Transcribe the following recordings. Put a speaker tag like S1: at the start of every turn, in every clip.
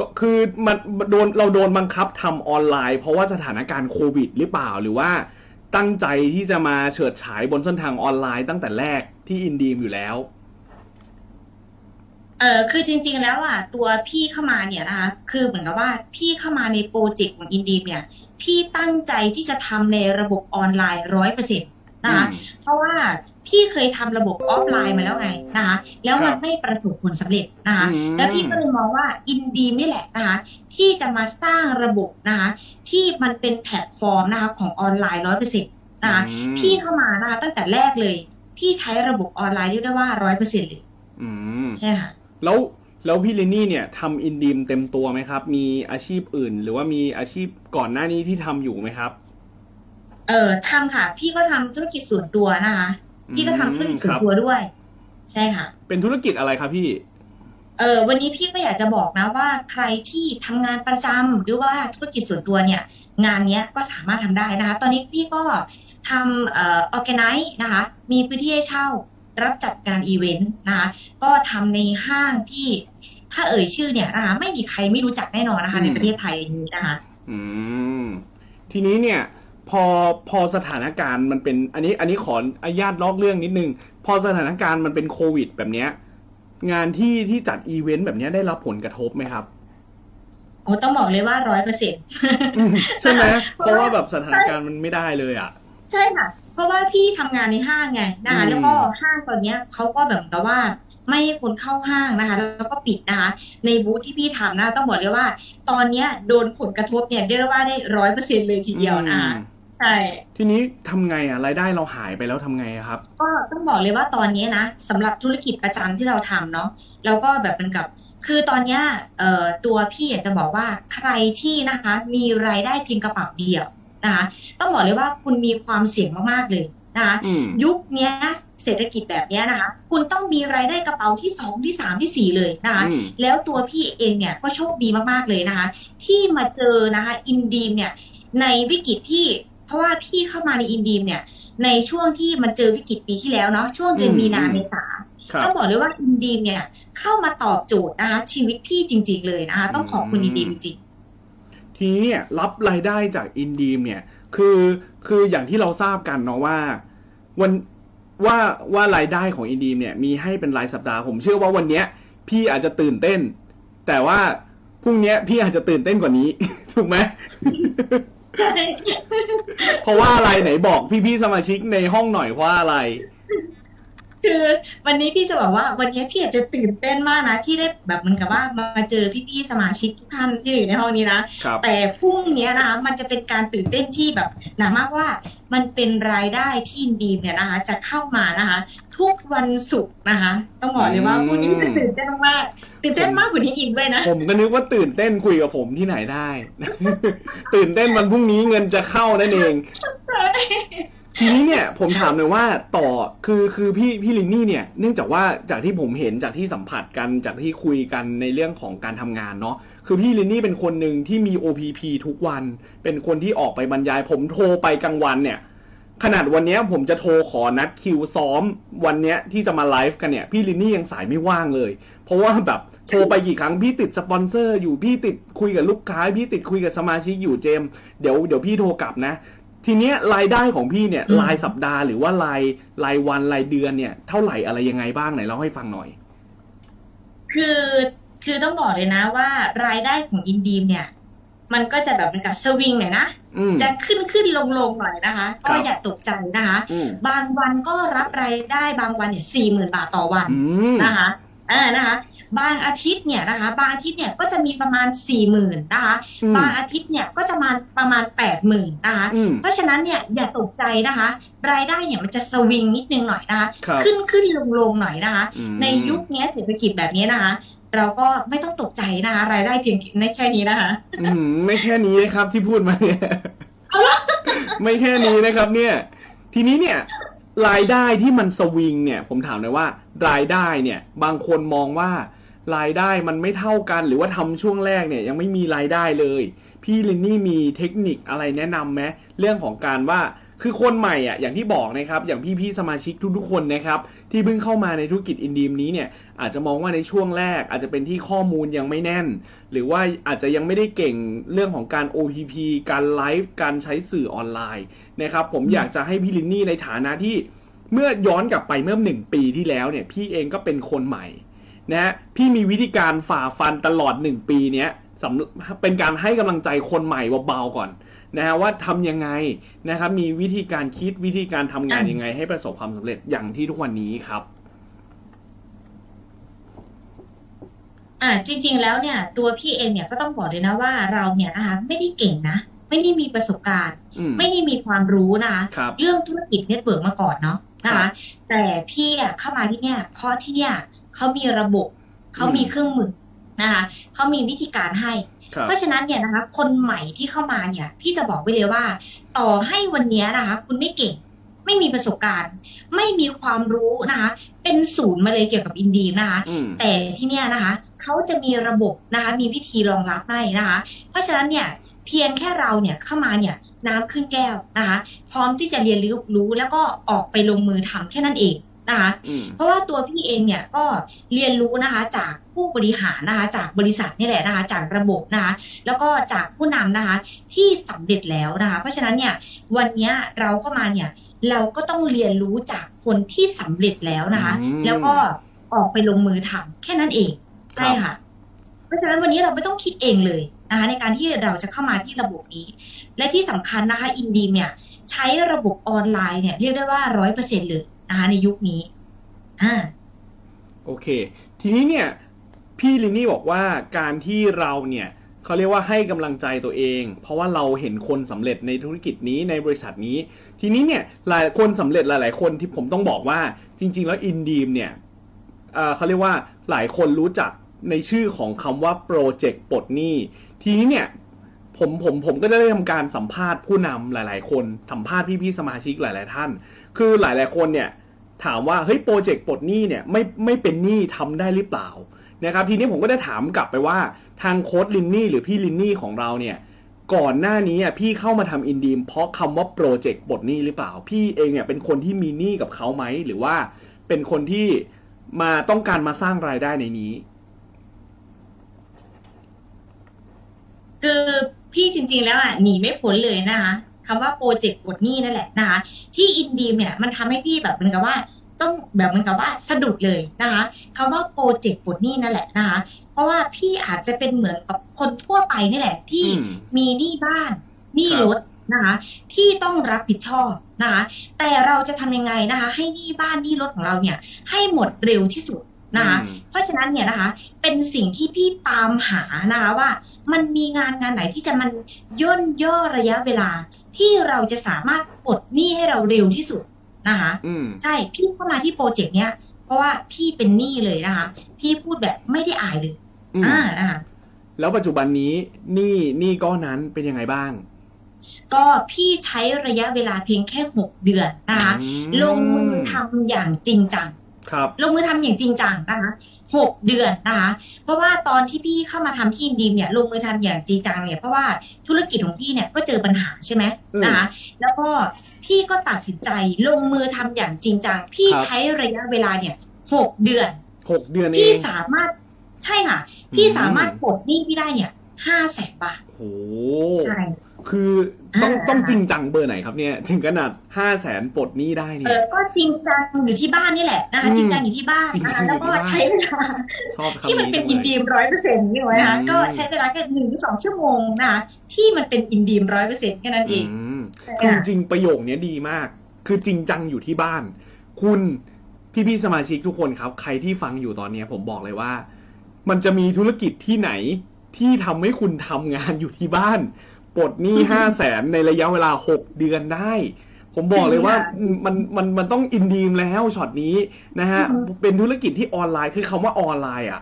S1: ก็คือมันโดนเราโดนบังคับทำออนไลน์ เพราะว่าสถานการณ์โควิดหรือเปล่าหรือว่าตั้งใจที่จะมาเฉิดฉายบนเส้นทางออนไลน์ตั้งแต่แรกที่อินดีมอยู่แล้ว
S2: เออคือจริง ๆ แล้วอะตัวพี่เข้ามาเนี่ยนะคะคือเหมือนกับว่าพี่เข้ามาในโปรเจกต์ของอินดีมเนี่ย พี่ตั้งใจที่จะทำในระบบออนไลน์ร้อยเปอร์เซ็นต์นะคะ
S1: อืม
S2: เพราะว่า พี่เคยทำระบบออฟไลน์มาแล้วไงนะคะแล้ว
S1: ครั
S2: มัน
S1: บ
S2: ไม่ประสบผลสำเร็จนะคะ
S1: อืม
S2: แล้วพี่ก็เลยมองว่าอินดีมนี่แหละนะคะที่จะมาสร้างระบบนะคะที่มันเป็นแพลตฟอร์มนะคะของออนไลน์ร้อยเปอร์เซ็นต์นะคะ
S1: อืม
S2: พี่เข้ามานะคะตั้งแต่แรกเลย พี่ใช้ระบบออนไลน์เรียกได้ว่าร้อยเปอร์เซ็นต์เลย
S1: อืม
S2: ใช่ค่ะ
S1: แล้วแล้วพี่ลินนี่เนี่ยทำอินดีมเต็มตัวไหมครับ มีอาชีพอื่น หรือว่ามีอาชีพก่อนหน้านี้ที่ทำอยู่ไหมครับ
S2: เออทำค่ะ พี่ก็ทำธุรกิจส่วนตัวนะคะ พี่ก็ทำธุรกิจส่วนตัวด้วย ใช่ค่ะ
S1: เป็นธุรกิจอะไรครับพี่
S2: เออวันนี้พี่ก็อยากจะบอกนะว่าใครที่ทำงานประจำหรือว่าธุรกิจส่วนตัวเนี่ย งานเนี้ยก็สามารถทำได้นะคะ ตอนนี้พี่ก็ทำเอ่อ organize นะคะ มีพื้นที่ให้เช่ารับจัดการอีเวนต์นะคะ ก็ทำในห้างที่ถ้าเอ่ยชื่อเนี่ยนะคะไม่มีใครไม่รู้จักแน่นอนนะคะ
S1: อืม
S2: ในประเทศไทยนี้นะคะ
S1: อืม ทีนี้เนี่ย พอพอสถานการณ์มันเป็น อันนี้อันนี้ขออนุญาตลอกเรื่องนิดนึง พอสถานการณ์มันเป็นโควิด แบบเนี้ย งานที่ที่จัดอีเวนต์แบบเนี้ยได้รับผลกระทบไหมครับ
S2: โอ้ต้องบอกเลยว่าร้อยเปอร์เซ็นต์
S1: ใช่ไหมเพราะว่าแบบสถานการณ์มันไม่ได้เลยอะ
S2: ใช่ค่ะ เพราะว่าพี่ทำงานในห้างไงนะคะ
S1: อืม
S2: แล้วก็ห้างตอนเนี้ยเขาก็แบบกับว่าไม่ให้คนเข้าห้างนะคะ แล้วก็ปิดนะคะ ในบูธที่พี่ทำนะ ต้องบอกเลยว่า ตอนเนี้ยโดนผลกระทบเนี่ยเรียกได้ว่าได้ร้อยเปอร์เซ็นต์เลยทีเดียวนะคะ
S1: อืม
S2: ใช่
S1: ทีนี้ทำไงอะรายได้เราหายไปแล้วทำไงอะครับ
S2: ก็ต้องบอกเลยว่าตอนนี้นะสำหรับธุรกิจประจำที่เราทำเนาะแล้วก็แบบเป็นกับ คือตอนเนี้ยเอ่อตัวพี่อยากจะบอกว่าใครที่นะคะ มีรายได้เพียงกระเป๋าเดียวนะคะต้องบอกเลยว่าคุณมีความเสี่ยงมากๆเลยนะคะ
S1: อืม
S2: ยุคเนี้ยเศรษฐกิจแบบเนี้ยนะคะ คุณต้องมีรายได้กระเป๋าที่สองที่สามที่สี่เลยนะคะ
S1: อืม
S2: แล้วตัวพี่เองเนี่ยก็โชคดีมากๆเลยนะคะ ที่มาเจอนะคะ อินดีมเนี่ยในวิกฤตที่ เพราะว่าพี่เข้ามาในอินดีมเนี่ย ในช่วงที่มันเจอวิกฤตปีที่แล้วเนาะช่วงเดือน
S1: อืม
S2: มีนา
S1: อืม
S2: เมษา
S1: ครับ
S2: ต้องบอกเลยว่าอินดีมเนี่ยเข้ามาตอบโจทย์นะคะชีวิตพี่จริง ๆ เลยนะคะต้องขอบคุณ
S1: อืม
S2: อินดีมจริง
S1: ทีนี้เนี่ยรับรายได้จากอินดีมเนี่ยคือคืออย่างที่เราทราบกันเนาะว่าวันว่าว่ารายได้ของอินดีมเนี่ยมีให้เป็นรายสัปดาห์ผมเชื่อว่าวันเนี้ย พี่อาจจะตื่นเต้น แต่ว่าพรุ่งเนี้ยพี่อาจจะตื่นเต้นกว่านี้ ถูกไหม เพราะว่าอะไรไหนบอกพี่ๆสมาชิกในห้องหน่อยว่าอะไร
S2: คือวันนี้พี่จะบอกว่าวันนี้พี่อาจจะตื่นเต้นมากนะ ที่ได้แบบเหมือนกับว่ามาเจอพี่ๆสมาชิกทุกท่านที่อยู่ในห้องนี้นะ
S1: ครับ
S2: แต่พรุ่งเนี้ยนะคะมันจะเป็นการตื่นเต้นที่แบบหนามากว่ามันเป็นรายได้ที่อินดีมเนี่ยนะคะ จะเข้ามานะคะ ทุกวันศุกร์นะคะ ต้องบอกเลยว่า
S1: อืม
S2: พรุ่งนี้จะตื่นเต้นมากๆตื่นเต้นมากกว่านี้อีกด้วยนะ
S1: ผมก็นึกว่าตื่นเต้นคุยกับผมที่ไหนได้ ตื่นเต้นวันพรุ่งนี้เงินจะเข้านั่นเอง ทีนี้เนี่ยผมถามเลยว่าต่อคือคือพี่พี่ลินนี่เนี่ย เนื่องจากว่าจากที่ผมเห็นจากที่สัมผัสกันจากที่คุยกันในเรื่องของการทำงานเนาะคือพี่ลินนี่เป็นคนหนึ่งที่มี OPP ทุกวัน เป็นคนที่ออกไปบรรยาย ผมโทรไปกลางวันเนี่ย ขนาดวันเนี้ยผมจะโทรขอนัดคิวซ้อม วันเนี้ยที่จะมาไลฟ์กันเนี่ย พี่ลินนี่ยังสายไม่ว่างเลย เพราะว่าแบบโทรไปกี่ครั้งพี่ติดสปอนเซอร์อยู่พี่ติดคุยกับลูกค้า พี่ติดคุยกับสมาชิกอยู่เจมส์เดี๋ยวเดี๋ยวพี่โทรกลับนะ ทีเนี้ยรายได้ของพี่เนี่ย
S2: อืม
S1: รายสัปดาห์หรือว่ารายรายวันรายเดือนเนี่ย เท่าไหร่อะไรยังไงบ้างไหนเล่าให้ฟังหน่อย
S2: คือคือต้องบอกเลยนะว่ารายได้ของอินดีมเนี่ย มันก็จะแบบเหมือนกับสวิงหน่อยนะ
S1: อืม
S2: จะขึ้นขึ้นลงลงหน่อยนะคะ
S1: ครั
S2: ก็
S1: บ
S2: อย่าตกใจนะคะ
S1: อืม
S2: บางวันก็รับรายได้บางวันเนี่ยสี่หมื่นบาทต่อวัน
S1: อืม
S2: นะคะ อ่านะคะ บางอาทิตย์เนี่ยนะคะ บางอาทิตย์เนี่ยก็จะมีประมาณสี่หมื่นนะคะ
S1: อืม
S2: บางอาทิตย์เนี่ยก็จะมาประมาณแปดหมื่นนะคะ
S1: อืม
S2: เพราะฉะนั้นเนี่ยอย่าตกใจนะคะ รายได้เนี่ยมันจะสวิงนิดนึงหน่อยนะคะ
S1: ครับ
S2: ขึ้นขึ้นลงลงหน่อยนะคะ
S1: อืม
S2: ในยุคนี้เศรษฐกิจแบบนี้นะคะเราก็ไม่ต้องตกใจนะคะ รายได้เพียงแค่นี้นะคะ
S1: อืมไม่แค่นี้นะครับที่พูดมาเนี่ย
S2: เอาละ
S1: ไม่แค่นี้นะครับ เนี่ย ทีนี้เนี่ย รายได้ที่มันสวิงเนี่ยผมถามเลยว่า รายได้เนี่ย บางคนมองว่ารายได้มันไม่เท่ากันหรือว่าทำช่วงแรกเนี่ยยังไม่มีรายได้เลย พี่ลินนี่มีเทคนิคอะไรแนะนำไหมเรื่องของการว่า คือคนใหม่อะอย่างที่บอกนะครับอย่างพี่ๆสมาชิกทุกๆคนนะครับที่เพิ่งเข้ามาในธุรกิจอินดีมนี้เนี่ยอาจจะมองว่าในช่วงแรก อาจจะเป็นที่ข้อมูลยังไม่แน่น หรือว่าอาจจะยังไม่ได้เก่งเรื่องของการ OPP การไลฟ์การใช้สื่อออนไลน์นะครับผมอยากจะให้พี่ลินนี่ในฐานะที่เมื่อย้อนกลับไปเมื่อหนึ่งปีที่แล้วเนี่ยพี่เองก็เป็นคนใหม่นะฮะพี่มีวิธีการฝ่าฟันตลอดหนึ่งปีเนี้ยเป็นการให้กำลังใจคนใหม่เบาๆก่อน นะฮะว่าทำยังไงนะครับมีวิธีการคิดวิธีการทำงานยังไง ให้ประสบความสำเร็จอย่างที่ทุกวันนี้ครับ
S2: อ่าจริง ๆ แล้วเนี่ย ตัวพี่เองเนี่ยก็ต้องบอกเลยนะว่าเราเนี่ยนะคะไม่ได้เก่งนะไม่ได้มีประสบการณ์
S1: อืม
S2: ไม่ได้มีความรู้นะคะ
S1: ครับ
S2: เรื่องธุรกิจเน็ตเวิร์กมาก่อนเนาะนะ
S1: ครั
S2: คะ
S1: บ
S2: แต่พี่อะเข้ามาที่เนี่ยเพราะที่เนี่ยเขามีระบบเขามี
S1: อืม
S2: เครื่องมือนะคะเขามีวิธีการให้
S1: ครับ
S2: เพราะฉะนั้นเนี่ยนะคะคนใหม่ที่เข้ามาเนี่ยพี่จะบอกไว้เลยว่า ต่อให้วันเนี้ยนะคะคุณไม่เก่งไม่มีประสบการณ์ ไม่มีความรู้นะคะ เป็นศูนย์มาเลยเกี่ยวกับอินดีมนะคะ
S1: อืม
S2: แต่ที่เนี่ยนะคะเขาจะมีระบบนะคะ มีวิธีรองรับให้นะคะ เพราะฉะนั้นเนี่ยเพียงแค่เราเนี่ยเข้ามาเนี่ยน้ำขึ้นแก้วนะคะ พร้อมที่จะเรียนรู้รู้แล้วก็ออกไปลงมือทำแค่นั้นเอง นะคะ
S1: อืม
S2: เพราะว่าตัวพี่เองเนี่ยก็เรียนรู้นะคะจากผู้บริหารนะคะจากบริษัทนี่แหละนะคะจากระบบนะคะแล้วก็จากผู้นำนะคะที่สำเร็จแล้วนะคะ เพราะฉะนั้นเนี่ยวันเนี้ยเราเข้ามาเนี่ยเราก็ต้องเรียนรู้จากคนที่สำเร็จแล้วนะคะ
S1: อืม
S2: แล้วก็ออกไปลงมือทำแค่นั้นเองใช่
S1: ครับ
S2: ค่ะ เพราะฉะนั้นวันนี้เราไม่ต้องคิดเองเลยนะคะ ในการที่เราจะเข้ามาที่ระบบนี้ และที่สำคัญนะคะอินดีมเนี่ยใช้ระบบออนไลน์เนี่ยเรียกได้ว่าร้อยเปอร์เซ็นเลย นะคะในยุคนี้อ่า
S1: โอเค ทีนี้เนี่ย พี่ลินนี่บอกว่าการที่เราเนี่ยเขาเรียกว่าให้กำลังใจตัวเอง เพราะว่าเราเห็นคนสำเร็จในธุรกิจนี้ในบริษัทนี้ ทีนี้เนี่ยหลายคนสำเร็จหลาย ๆ คนที่ผมต้องบอกว่าจริง ๆ แล้วอินดีมเนี่ยเอ่อเขาเรียกว่าหลายคนรู้จักในชื่อของคำว่าโปรเจกต์ปลดหนี้ ทีนี้เนี่ยผมผมผมก็ได้ทำการสัมภาษณ์ผู้นำหลาย ๆ คนสัมภาษณ์พี่ๆสมาชิกหลาย ๆ ท่าน คือหลายๆคนเนี่ยถามว่าเฮ้ยโปรเจกต์ปลดหนี้เนี่ยไม่ไม่เป็นหนี้ทำได้หรือเปล่านะครับทีนี้ผมก็ได้ถามกลับไปว่าทางโค้ดลินนี่หรือพี่ลินนี่ของเราเนี่ยก่อนหน้านี้อะพี่เข้ามาทำอินดีมเพราะคำว่าโปรเจกต์ปลดหนี้หรือเปล่า พี่เองเนี่ยเป็นคนที่มีหนี้กับเขาไหมหรือว่าเป็นคนที่มาต้องการมาสร้างรายได้ในนี้
S2: คือพี่จริงๆแล้วอะหนีไม่พ้นเลยนะคะ คำว่าโปรเจกต์ปลดหนี้นั่นแหละนะคะ ที่อินดีมเนี่ยมันทำให้พี่แบบเหมือนกับว่าต้องแบบเหมือนกับว่าสะดุดเลยนะคะคำว่าโปรเจกต์ปลดหนี้นั่นแหละนะคะ เพราะว่าพี่อาจจะเป็นเหมือนกับคนทั่วไปนี่แหละ ที่
S1: อืม
S2: มีหนี้บ้านหนี้
S1: ครับ
S2: รถนะคะที่ต้องรับผิดชอบนะคะแต่เราจะทำยังไงนะคะ ให้หนี้บ้านหนี้รถของเราเนี่ย ให้หมดเร็วที่สุดนะคะ
S1: อืม
S2: เพราะฉะนั้นเนี่ยนะคะเป็นสิ่งที่พี่ตามหานะคะว่า มันมีงานงานไหนที่จะมันย่นย่อระยะเวลา ที่เราจะสามารถปลดหนี้ให้เราเร็วที่สุดนะคะ
S1: อืม
S2: ใช่พี่เข้ามาที่โปรเจกต์เนี้ย เพราะว่าพี่เป็นหนี้เลยนะคะ พี่พูดแบบไม่ได้อายเลย
S1: อืม
S2: อ่านะคะ
S1: แล้วปัจจุบันนี้หนี้หนี้ก้อนนั้นเป็นยังไงบ้าง
S2: ก็พี่ใช้ระยะเวลาเพียงแค่หกเดือนนะคะ
S1: อืม
S2: ลงมือทำอย่างจริงจัง
S1: ครับ
S2: ลงมือทำอย่างจริงจังนะคะหกเดือนนะคะ เพราะว่าตอนที่พี่เข้ามาทำที่อินดีมเนี่ยลงมือทำอย่างจริงจังเนี่ยเพราะว่าธุรกิจของพี่เนี่ยก็เจอปัญหาใช่ไหม
S1: อืม
S2: นะคะแล้วก็พี่ก็ตัดสินใจลงมือทำอย่างจริงจังพี่
S1: ครับ
S2: ใช้ระยะเวลาเนี่ยหกเดือน
S1: หกเดือนเอ
S2: พี่
S1: ง
S2: สามารถใช่ค่ะ พี่
S1: อืม
S2: สามารถปลดหนี้พี่ได้เนี่ยห้าแสนบาท
S1: โห
S2: ใช่
S1: คือต้อง
S2: อ่า
S1: ต้องจริงจังเบอร์ไหนครับเนี่ยถึงขนาดห้าแสนปลดหนี้ได้
S2: เอ
S1: เนี่ย
S2: อก็จริงจังอยู่ที่บ้านนี่แหละนะคะ
S1: อืม
S2: จริงจังอยู่ที่บ้าน
S1: จริง
S2: นะ
S1: จั
S2: คะ
S1: งอยู่
S2: แล้วก็
S1: ที่บ้าน
S2: ใช้เวลา
S1: ชอบคำ
S2: ที่มันเป็น
S1: จังลย
S2: อินดีมร้อยเปอร์เซ็นต์นี่ไว้นะคะ
S1: อืม
S2: ก็ใช้เวลาแค่หนึ่งถึงสองชั่วโมงนะคะที่มันเป็นอินดีมร้อยเปอร์เซ็นต์แค่นั้นเอง
S1: อืม
S2: ใช่
S1: คือ
S2: ค่ะ
S1: จริงๆประโยคเนี้ยดีมาก คือจริงจังอยู่ที่บ้าน คุณพี่ๆสมาชิกทุกคนครับ ใครที่ฟังอยู่ตอนเนี้ยผมบอกเลยว่า มันจะมีธุรกิจที่ไหนที่ทำให้คุณทำงานอยู่ที่บ้าน ปลดหนี้ห้าแสนในระยะเวลาหกเดือนได้ ผมบอกเลยว่ามันมันมันต้องอินดีมแล้วช็อตนี้นะฮะเป็นธุรกิจที่ออนไลน์คือคำว่าออนไลน์อะ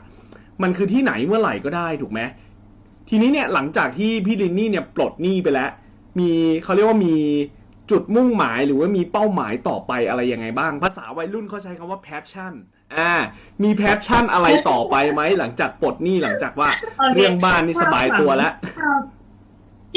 S1: มันคือที่ไหนเมื่อไหร่ก็ได้ถูกไหมทีนี้เนี่ยหลังจากที่พี่ลินนี่เนี่ยปลดหนี้ไปแล้ว มีเขาเรียกว่ามีจุดมุ่งหมายหรือว่ามีเป้าหมายต่อไปอะไรยังไงบ้าง ภาษาวัยรุ่นเขาใช้คำว่า passion อ่า มี passion อะไรต่อไปไหมหลังจากปลดหนี้หลังจากว่า
S2: โอเค
S1: เรื่องบ้านนี่สบายตัวแล้ว
S2: ความ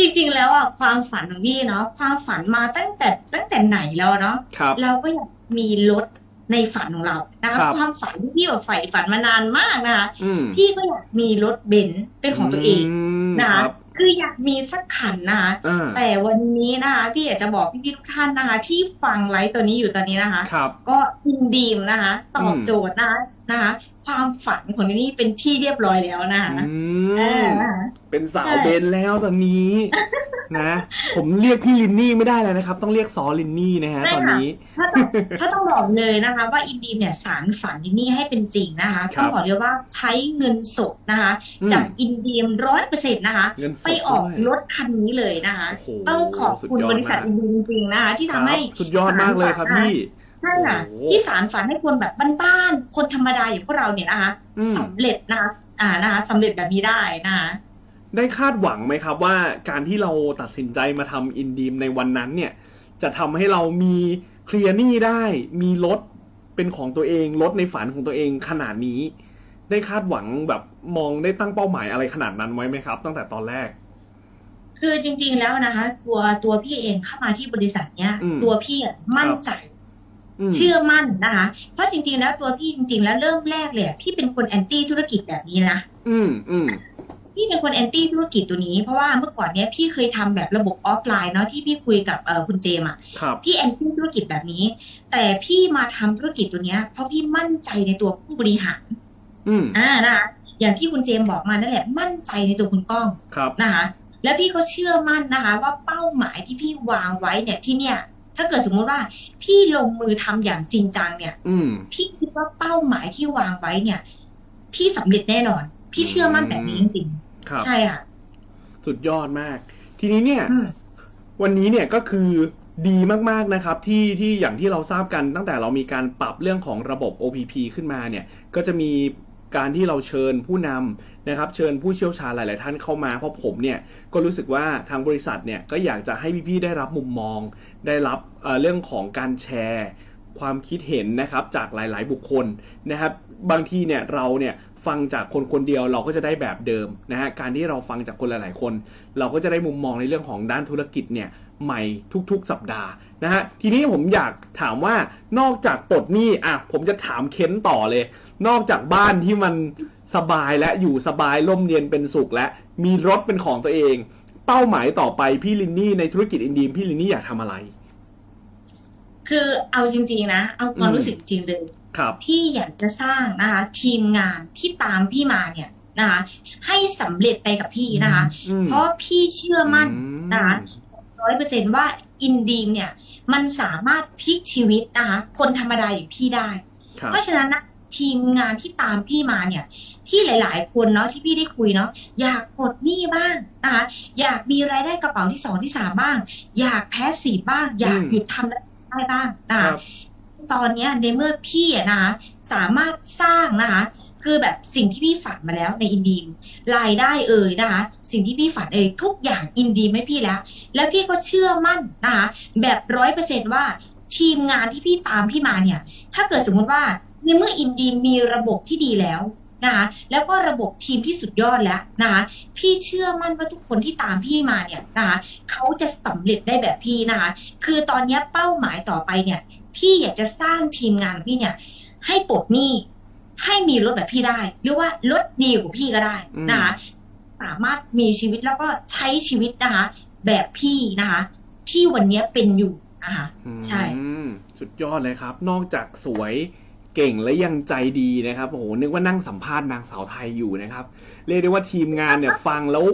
S2: จริงๆแล้วอะความฝันของพี่เนาะความฝันมาตั้งแต่ตั้งแต่ไหนแล้วเนาะ
S1: ครับ
S2: เราก็อยากมีรถในฝันของเรานะคะ
S1: ครับ
S2: ความฝันที่พี่แบบใฝ่ฝันมานานมากนะคะ
S1: อืม
S2: พี่ก็อยากมีรถเบนซ์เป็นของตัวเอง
S1: ม
S2: นะคะ
S1: ครับ
S2: คืออยากมีสักคันนะคะ
S1: อ่า
S2: แต่วันนี้นะคะพี่อยากจะบอกพี่ๆทุกท่านนะคะ ที่ฟังไลฟ์ตัวนี้อยู่ตอนนี้นะคะ
S1: ครับ
S2: ก็อินดีมนะคะ ตอบ
S1: อืม
S2: โจทย์นะคะนะคะ ความฝันของนี่เป็นที่เรียบร้อยแล้วนะคะ
S1: อื
S2: เอ
S1: ม
S2: อ
S1: เป็นสาว
S2: ใช่
S1: เบนแล้วตอนนี้นะ ผมเรียกพี่ลินนี่ไม่ได้แล้วนะครับ ต้องเรียกซอลินนี่นะฮะ
S2: ใช่
S1: ตอน
S2: ค่ะ
S1: นี้
S2: ถ้าต้องถ้าต้องบอกเลยนะคะ ว่าอินดีมเนี่ยสารฝันอินนี่ให้เป็นจริงนะคะ
S1: ครั
S2: ต้
S1: บ
S2: องบอกเลยว่าใช้เงินสดนะคะ
S1: อืม
S2: จากอินดีมร้อยเปอร์เซ็นต์นะคะ
S1: เงินสด
S2: ไปออก
S1: ด้วย
S2: รถคันนี้เลยนะคะ
S1: โอ้โห
S2: ต้องขอบคุณ
S1: สุดยอด
S2: บริษัท
S1: มาก
S2: อินดีมจริงๆนะคะ ที่
S1: ค
S2: ทำ
S1: รับ
S2: ให้
S1: สุดยอดมากเลยครับพี่
S2: ใช่ค่ะ
S1: โอ้โห
S2: ที่สารฝันให้คนแบบบ้านๆคนธรรมดาอย่างพวกเราเนี่ยนะคะ
S1: อืม
S2: สำเร็จนะคะอ่านะคะสำเร็จแบบนี้ได้นะคะ
S1: ได้คาดหวังไหมครับว่าการที่เราตัดสินใจมาทำอินดีมในวันนั้นเนี่ย จะทำให้เรามีเคลียร์หนี้ได้ มีรถเป็นของตัวเองรถในฝันของตัวเองขนาดนี้ ได้คาดหวังแบบมองได้ตั้งเป้าหมายอะไรขนาดนั้นไว้ไหมครับ ตั้งแต่ตอนแรก
S2: คือจริง ๆแล้วนะคะ ตัวตัวพี่เองเข้ามาที่บริษัทเนี้ย
S1: อืม
S2: ตัวพี่อะมั่นใจ
S1: ม
S2: เชื่อมั่นนะคะ เพราะจริง ๆ แล้วตัวพี่จริง ๆ แล้วเริ่มแรกเลยอะพี่เป็นคนแอนตี้ธุรกิจแบบนี้นะ
S1: อืมอืม
S2: พี่เป็นคนแอนตี้ธุรกิจตัวนี้เพราะว่าเมื่อก่อนเนี้ยพี่เคยทำแบบระบบออฟไลน์เนาะที่พี่คุยกับเอ่อคุณเจมส์อะ
S1: ครับ
S2: พี่แอนตี้ธุรกิจแบบนี้ แต่พี่มาทำธุรกิจตัวเนี้ยเพราะพี่มั่นใจในตัวผู้บริหาร
S1: อืม
S2: อ่านะคะอย่างที่คุณเจมส์บอกมานั่นแหละมั่นใจในตัวคุณก้อง
S1: ครับ
S2: นะคะ แล้วพี่ก็เชื่อมั่นนะคะ ว่าเป้าหมายที่พี่วางไว้เนี่ยที่เนี่ย ถ้าเกิดสมมุติว่าพี่ลงมือทำอย่างจริงจังเนี่ย
S1: อืม
S2: พี่คิดว่าเป้าหมายที่วางไว้เนี่ย พี่สำเร็จแน่นอน พี่เชื่อมั่นแบบนี้จริง
S1: ครับ
S2: ๆใช่ค่ะ
S1: สุดยอดมาก ทีนี้เนี่ย
S2: อืม
S1: วันนี้เนี่ยก็คือดีมากๆนะครับที่ที่อย่างที่เราทราบกันตั้งแต่เรามีการปรับเรื่องของระบบ OPP ขึ้นมาเนี่ย ก็จะมีการที่เราเชิญผู้นำ นะครับเชิญผู้เชี่ยวชาญหลาย ๆ ท่านเข้ามาเพราะผมเนี่ยก็รู้สึกว่าทางบริษัทเนี่ยก็อยากจะให้พี่ ๆ ได้รับมุมมอง ได้รับเเรื่องของการแชร์ความคิดเห็นนะครับจากหลาย ๆ บุคคลนะครับบางทีเนี่ยเราเนี่ยฟังจากคนคนเดียวเราก็จะได้แบบเดิมนะฮะการที่เราฟังจากคนหลาย ๆ คน เราก็จะได้มุมมองในเรื่องของด้านธุรกิจเนี่ยใหม่ทุก ๆ สัปดาห์ นะฮะทีนี้ผมอยากถามว่านอกจากปลดหนี้อะผมจะถามเค้นต่อเลย นอกจากบ้านที่มันสบายและอยู่สบายร่มเย็นเป็นสุขและมีรถเป็นของตัวเอง เป้าหมายต่อไปพี่ลินนี่ในธุรกิจอินดีมพี่ลินนี่อยากทำอะไร
S2: คือเอาจริง ๆ นะ เอาความ
S1: อืม
S2: รู้สึกจริงเลย
S1: ครับ
S2: พี่อยากจะสร้างนะคะ ทีมงานที่ตามพี่มาเนี่ยนะคะ ให้สำเร็จไปกับพี่นะคะ
S1: อืม
S2: เพราะพี่เชื่อมั่น
S1: อืม
S2: นะคะร้อยเปอร์เซนว่า อินดีมเนี่ย มันสามารถพลิกชีวิตนะคะคนธรรมดาอย่างพี่ได้
S1: ครับ
S2: เพราะฉะนั้นนะทีมงานที่ตามพี่มาเนี่ย ที่หลาย ๆ คนเนาะที่พี่ได้คุยเนาะอยากปลดหนี้บ้างนะคะอยากมีรายได้กระเป๋าที่สองที่สามบ้าง อยากแพ้สีบ้าง อยาก
S1: อืม
S2: หยุดทำได้บ้างนะ
S1: ค
S2: คะ
S1: รับ
S2: ตอนเนี้ยในเมื่อพี่อะนะคะสามารถสร้างนะคะ คือแบบสิ่งที่พี่ฝันมาแล้วในอินดีมรายได้เอ่ยนะคะ สิ่งที่พี่ฝันเอ่ยทุกอย่างอินดีมให้พี่แล้ว แล้วพี่ก็เชื่อมั่นนะคะแบบร้อยเปอร์เซนว่าทีมงานที่พี่ตามพี่มาเนี่ย ถ้าเกิดสมมุติว่าในเมื่ออินดีมมีระบบที่ดีแล้วนะคะแล้วก็ระบบทีมที่สุดยอดแล้วนะคะพี่เชื่อมั่นว่าทุกคนที่ตามพี่มาเนี่ยนะคะเขาจะสำเร็จได้แบบพี่นะคะคือตอนนี้เป้าหมายต่อไปเนี่ย พี่อยากจะสร้างทีมงานของพี่เนี่ยให้ปลดหนี้ ให้มีรถแบบพี่ได้ หรือว่ารถดีกว่าพี่ก็ได้นะคะสามารถมีชีวิตแล้วก็ใช้ชีวิตนะคะ แบบพี่นะคะ ที่วันเนี้ยเป็นอยู่นะคะใช่
S1: อืมสุดยอดเลยครับ นอกจากสวยเก่งและยังใจดีนะครับโอ้โหนึกว่านั่งสัมภาษณ์นางสาวไทยอยู่นะครับ เรียกได้ว่าทีมงานเนี่ยฟังแล้ว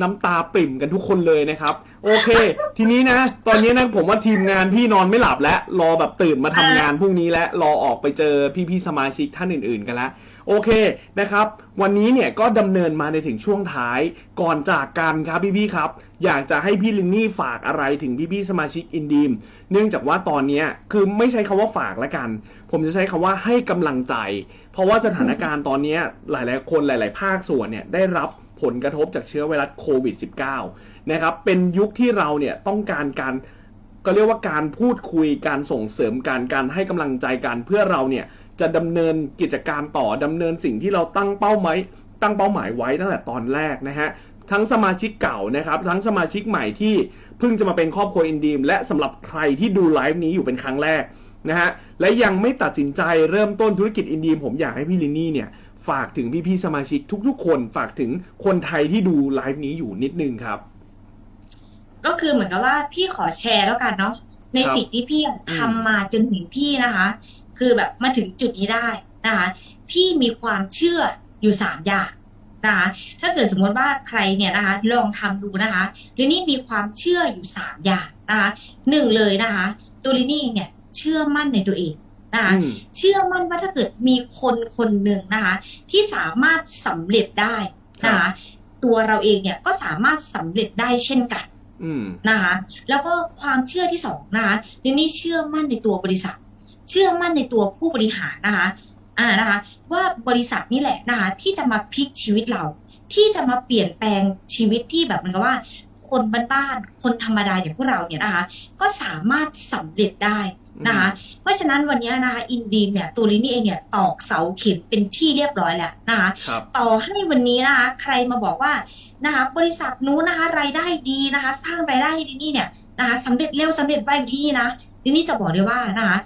S1: น้ำตาปริ่มกันทุกคนเลยนะครับ โอเค ทีนี้นะ ตอนนี้นะผมว่าทีมงานพี่นอนไม่หลับแล้ว รอแบบตื่นมาทำงานพรุ่งนี้และรอออกไปเจอพี่ๆสมาชิกท่านอื่นๆกันแล้วโอเคนะครับ วันนี้เนี่ยก็ดำเนินมาในถึงช่วงท้ายก่อนจากกันครับพี่ๆครับ อยากจะให้พี่ลินนี่ฝากอะไรถึงพี่ๆสมาชิกอินดีม เนื่องจากว่าตอนนี้คือไม่ใช้คำว่าฝากละกัน ผมจะใช้คำว่าให้กำลังใจ เพราะว่าสถานการณ์ตอนนี้หลายๆคนหลาย ๆ ภาคส่วนเนี่ยได้รับ ผลกระทบจากเชื้อไวรัสโควิด -19 นะครับเป็นยุคที่เราเนี่ยต้องการการก็เรียกว่าการพูดคุยการส่งเสริมการการให้กำลังใจกันเพื่อเราเนี่ยจะดำเนินกิจการต่อดำเนินสิ่งที่เราตั้งเป้าหมายตั้งเป้าหมายไว้ตั้งแต่ตอนแรกนะฮะทั้งสมาชิกเก่านะครับ ทั้งสมาชิกใหม่ที่เพิ่งจะมาเป็นครอบครัวอินดีม และสำหรับใครที่ดูไลฟ์นี้อยู่เป็นครั้งแรกนะฮะและยังไม่ตัดสินใจเริ่มต้นธุรกิจอินดีมผมอยากให้พี่ลินนี่เนี่ย ฝากถึงพี่ๆสมาชิกทุกๆ คนฝากถึงคนไทยที่ดูไลฟ์นี้อยู่นิดนึงครับ
S2: ก็คือเหมือนกับว่าพี่ขอแชร์แล้วกันเนาะในสิ่งที่พี่ทำมาจนถึงพี่นะคะ คือแบบมาถึงจุดนี้ได้นะคะ พี่มีความเชื่ออยู่สามอย่างนะคะถ้าเกิดสมมติว่าใครเนี่ยนะคะ ลองทำดูนะคะลินนี่มีความเชื่ออยู่สามอย่างนะคะหนึ่งเลยนะคะตัวลินนี่เนี่ยเชื่อมั่นในตัวเอง นะคะ
S1: อืม
S2: เชื่อมั่นว่าถ้าเกิดมีคนคนหนึ่งนะคะที่สามารถสำเร็จได้นะคะตัวเราเองเนี่ยก็สามารถสำเร็จได้เช่นกัน
S1: อืม
S2: นะคะแล้วก็ความเชื่อที่สองนะคะดินี่เชื่อมั่นในตัวบริษัท เชื่อมั่นในตัวผู้บริหารนะคะอ่านะคะว่าบริษัทนี่แหละนะคะที่จะมาพลิกชีวิตเรา ที่จะมาเปลี่ยนแปลงชีวิตที่แบบเหมือนกับว่า คนบ้านๆคนธรรมดาอย่างพวกเราเนี่ยนะคะก็สามารถสำเร็จได้ นะคะ เพราะฉะนั้นวันนี้นะคะอินดีมเนี่ยตัวลินี่เองเนี่ยตอกเสาเข็มเป็นที่เรียบร้อยแล้วนะคะ
S1: ครับ
S2: ต่อให้วันนี้นะคะใครมาบอกว่านะคะบริษัทนู้นนะคะรายได้ดีนะคะ สร้างรายได้ให้ดินี่เนี่ยนะคะสำเร็จเร็วสำเร็จไวอยู่ที่นี่นะดินี่จะบอกเลยว่านะคะ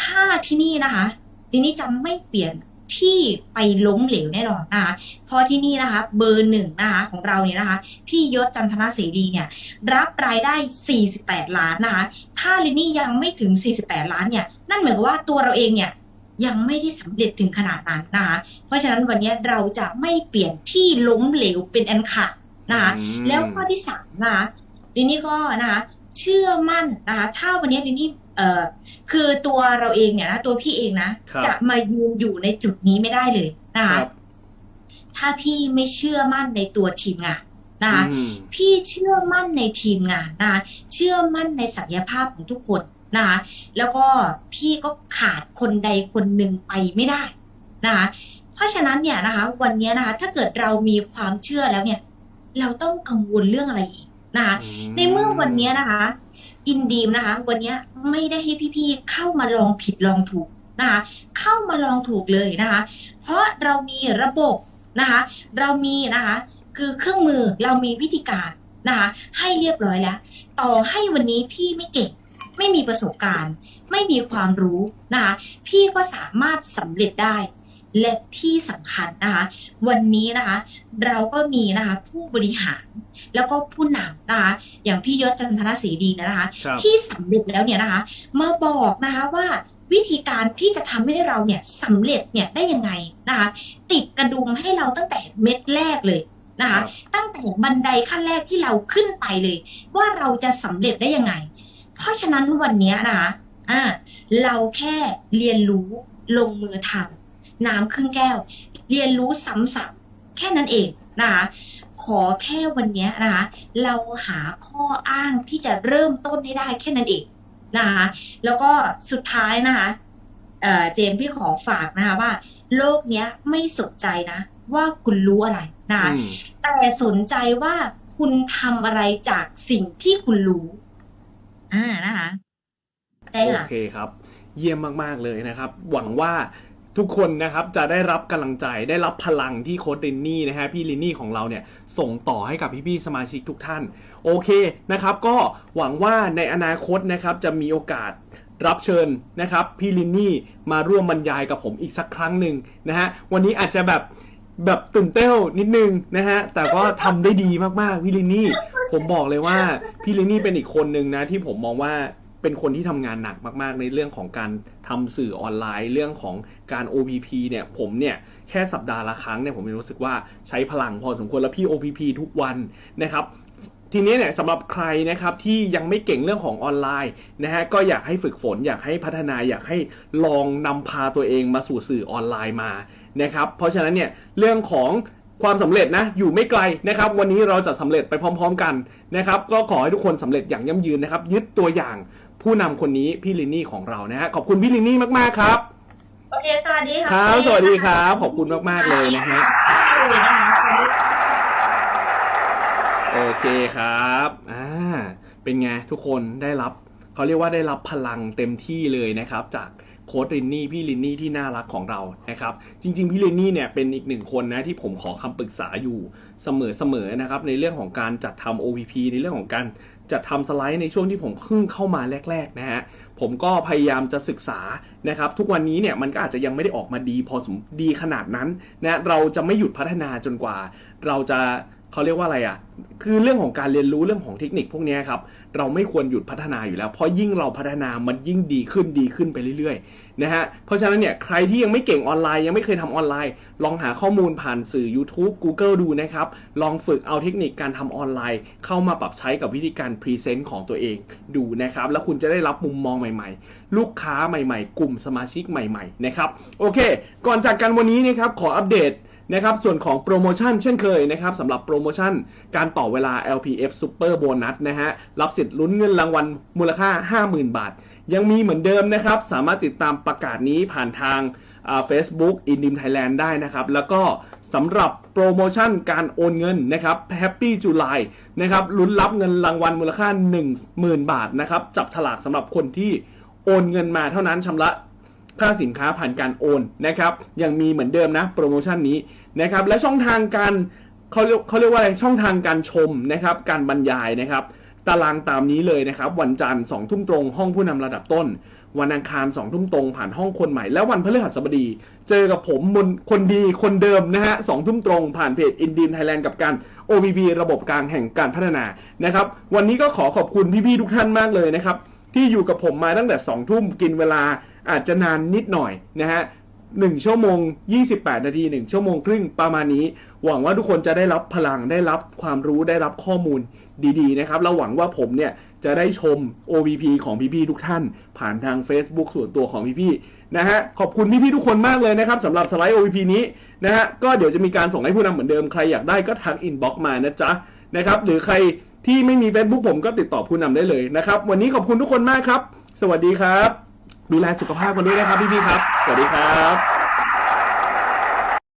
S2: ถ้าที่นี่นะคะดินี่จะไม่เปลี่ยน ที่ไปล้มเหลวแน่นอนนะคะเพราะที่นี่นะคะ เบอร์หนึ่งนะคะของเราเนี่ยนะคะ พี่ยศจันทนาเสรีเนี่ยรับรายได้ 48 ล้านนะคะ ถ้าลินนี่ยังไม่ถึง 48 ล้านเนี่ย นั่นหมายความว่าตัวเราเองเนี่ยยังไม่ได้สำเร็จถึงขนาดนั้นนะคะ เพราะฉะนั้นวันนี้เราจะไม่เปลี่ยนที่ล้มเหลวเป็นอันขาดนะคะ
S1: อืม
S2: แล้วข้อที่สามนะคะลินนี่ก็นะคะเชื่อมั่นนะคะ ถ้าวันนี้ลินนี่ เอ่อคือตัวเราเองเนี่ยนะตัวพี่เองนะ
S1: ครับ
S2: จะมายืนอยู่ในจุดนี้ไม่ได้เลยนะ
S1: ค
S2: คะ
S1: รับ
S2: ถ้าพี่ไม่เชื่อมั่นในตัวทีมงานนะคะ
S1: อืม
S2: พี่เชื่อมั่นในทีมงานนะคะเชื่อมั่นในศักยภาพของทุกคนนะคะแล้วก็พี่ก็ขาดคนใดคนหนึ่งไปไม่ได้นะคะเพราะฉะนั้นเนี่ยนะคะ วันนี้นะคะ ถ้าเกิดเรามีความเชื่อแล้วเนี่ย เราต้องกังวลเรื่องอะไรอีกนะคะในเมื่อวันนี้นะคะ อินดีมนะคะ วันนี้ไม่ได้ให้พี่ๆเข้ามาลองผิดลองถูกนะคะ เข้ามาลองถูกเลยนะคะ เพราะเรามีระบบนะคะ เรามีนะคะ คือเครื่องมือเรามีวิธีการนะคะ ให้เรียบร้อยแล้ว ต่อให้วันนี้พี่ไม่เก่งไม่มีประสบการณ์ ไม่มีความรู้นะคะ พี่ก็สามารถสำเร็จได้ และที่สำคัญนะคะ วันนี้นะคะ เราก็มีนะคะผู้บริหารแล้วก็ผู้นำนะคะอย่างพี่ยศจันทนศรีดีนะคะ
S1: ครับ
S2: ที่สำเร็จแล้วเนี่ยนะคะ มาบอกนะคะว่าวิธีการที่จะทำให้เราเนี่ยสำเร็จเนี่ยได้ยังไงนะคะติดกระดุมให้เราตั้งแต่เม็ดแรกเลยนะ
S1: ครั
S2: คะ
S1: บ
S2: ตั้งแต่บันไดขั้นแรกที่เราขึ้นไปเลย ว่าเราจะสำเร็จได้ยังไง เพราะฉะนั้นวันเนี้ยนะคะอ่าเราแค่เรียนรู้ลงมือทำ น้ำครึ่งแก้ว เรียนรู้ซ้ำๆแค่นั้นเองนะคะ ขอแค่วันเนี้ยนะคะ เราหาข้ออ้างที่จะเริ่มต้นให้ได้แค่นั้นเองนะคะ แล้วก็สุดท้ายนะคะเอ่อเจมส์พี่ขอฝากนะคะว่า โลกเนี้ยไม่สนใจนะ ว่าคุณรู้อะไรนะคะ
S1: อืม
S2: แต่สนใจว่าคุณทำอะไรจากสิ่งที่คุณรู้อ่านะคะใช่
S1: โอ
S2: ค่ะ
S1: เคครับ เยี่ยมมาก ๆ เลยนะครับ หวังว่า ทุกคนนะครับจะได้รับกำลังใจได้รับพลังที่โค้ดลินนี่นะฮะพี่ลินนี่ของเราเนี่ยส่งต่อให้กับพี่ๆสมาชิกทุกท่าน โอเคนะครับ ก็หวังว่าในอนาคตนะครับจะมีโอกาสรับเชิญนะครับพี่ลินนี่มาร่วมบรรยายกับผมอีกสักครั้งหนึ่งนะฮะวันนี้อาจจะแบบแบบตื่นเต้นนิดนึงนะฮะแต่ก็ทำได้ดีมากๆพี่ลินนี่ผมบอกเลยว่าพี่ลินนี่เป็นอีกคนหนึ่งนะที่ผมมองว่า เป็นคนที่ทำงานหนักมาก ๆ ในเรื่องของการทำสื่อออนไลน์ เรื่องของการ OPP เนี่ยผมเนี่ยแค่สัปดาห์ละครั้งเนี่ยผมรู้สึกว่าใช้พลังพอสมควรแล้วพี่ OPP ทุกวันนะครับทีนี้เนี่ยสำหรับใครนะครับที่ยังไม่เก่งเรื่องของออนไลน์นะฮะก็อยากให้ฝึกฝน อยากให้พัฒนาอยากให้ลองนำพาตัวเองมาสู่สื่อออนไลน์มานะครับเพราะฉะนั้นเนี่ยเรื่องของความสำเร็จนะอยู่ไม่ไกลนะครับ วันนี้เราจะสำเร็จไปพร้อม ๆ กันนะครับ ก็ขอให้ทุกคนสำเร็จอย่างยั่งยืนนะครับ ยึดตัวอย่าง ผู้นำคนนี้พี่ลินนี่ของเรานะฮะขอบคุณพี่ลินนี่มากๆครับ
S2: โอเค สวัสดีค่ะ
S1: ครับ สวัสดีครับ ขอบคุณมากๆเลยนะฮะ
S2: เลยนะคะสวัสดีค่ะ
S1: โอเคครับ อ่า เป็นไงทุกคนได้รับ เขาเรียกว่าได้รับพลังเต็มที่เลยนะครับ จากโค้ดลินนี่พี่ลินนี่ที่น่ารักของเรานะครับ จริง ๆ พี่ลินนี่เนี่ยเป็นอีกหนึ่งคนนะที่ผมขอคำปรึกษาอยู่เสมอๆนะครับ ในเรื่องของการจัดทำ OPP ในเรื่องของการ จัดทำสไลด์ในช่วงที่ผมเพิ่งเข้ามาแรก ๆ นะฮะ ผมก็พยายามจะศึกษานะครับ ทุกวันนี้เนี่ยมันก็อาจจะยังไม่ได้ออกมาดีพอสมดีขนาดนั้นนะเราจะไม่หยุดพัฒนาจนกว่า เราจะเขาเรียกว่าอะไรอะ คือเรื่องของการเรียนรู้เรื่องของเทคนิคพวกนี้ครับ เราไม่ควรหยุดพัฒนาอยู่แล้ว เพราะยิ่งเราพัฒนามันยิ่งดีขึ้นดีขึ้นไปเรื่อยๆ นะฮะ เพราะฉะนั้นเนี่ยใครที่ยังไม่เก่งออนไลน์ยังไม่เคยทำออนไลน์ ลองหาข้อมูลผ่านสื่อ YouTube Google ดูนะครับ ลองฝึกเอาเทคนิคการทำออนไลน์ เข้ามาปรับใช้กับวิธีการพรีเซนต์ของตัวเองดูนะครับ แล้วคุณจะได้รับมุมมองใหม่ๆ ลูกค้าใหม่ๆ กลุ่มสมาชิกใหม่ๆนะครับโอเค ก่อนจากกันวันนี้นะครับขออัปเดตนะครับส่วนของโปรโมชั่นเช่นเคยนะครับสำหรับโปรโมชั่นการต่อเวลา LPF Super Bonus นะฮะรับสิทธิ์ลุ้นเงินรางวัลมูลค่า 50,000 บาท ยังมีเหมือนเดิมนะครับ สามารถติดตามประกาศนี้ผ่านทางอ่า Facebook i n d i m Thailand ได้นะครับ แล้วก็สำหรับโปรโมชั่นการโอนเงินนะครับ Happy July นะครับลุ้นรับเงินรางวัลมูลค่า 10,000 บาทนะครับ จับฉลากสำหรับคนที่โอนเงินมาเท่านั้นชำระค่าสินค้าผ่านการโอนนะครับ ยังมีเหมือนเดิมนะโปรโมชั่นนี้นะครับ และช่องทางการเขาเรียกเขาเรียกว่าอะไรช่องทางการชมนะครับ การบรรยายนะครับ ตารางตามนี้เลยนะครับ วันจันทร์สองทุ่มตรง ห้องผู้นำระดับต้น วันอังคารสองทุ่มตรง ผ่านห้องคนใหม่ และวันพฤหัสบดี เจอกับผมมนคนดีคนเดิมนะฮะสองทุ่มตรง ผ่านเพจอินดีนไทยแลนด์กับการ OBB ระบบกลางแห่งการพัฒนานะครับ วันนี้ก็ขอขอบคุณพี่ๆทุกท่านมากเลยนะครับ ที่อยู่กับผมมาตั้งแต่2ทุ่มกินเวลาอาจจะนานนิดหน่อยนะฮะ1ชั่วโมง 28 นาที1ชั่วโมงครึ่งประมาณนี้ หวังว่าทุกคนจะได้รับพลังได้รับความรู้ได้รับข้อมูล ดีๆนะครับแล้วหวังว่าผมเนี่ยจะได้ชม OBP ของพี่ๆทุกท่าน ผ่านทาง Facebook ส่วนตัวของพี่ๆนะฮะขอบคุณพี่ๆทุกคนมากเลยนะครับสำหรับสไลด์ OBP นี้นะฮะก็เดี๋ยวจะมีการส่งให้ผู้นำเหมือนเดิมใครอยากได้ก็ทักอินบ็อกมานะจ๊ะนะครับหรือใครที่ไม่มี Facebook ผมก็ติดต่อผู้นำได้เลยนะครับ วันนี้ขอบคุณทุกคนมากครับ สวัสดีครับ ดูแลสุขภาพกันด้วยนะครับพี่ๆครับ สวัสดีครับ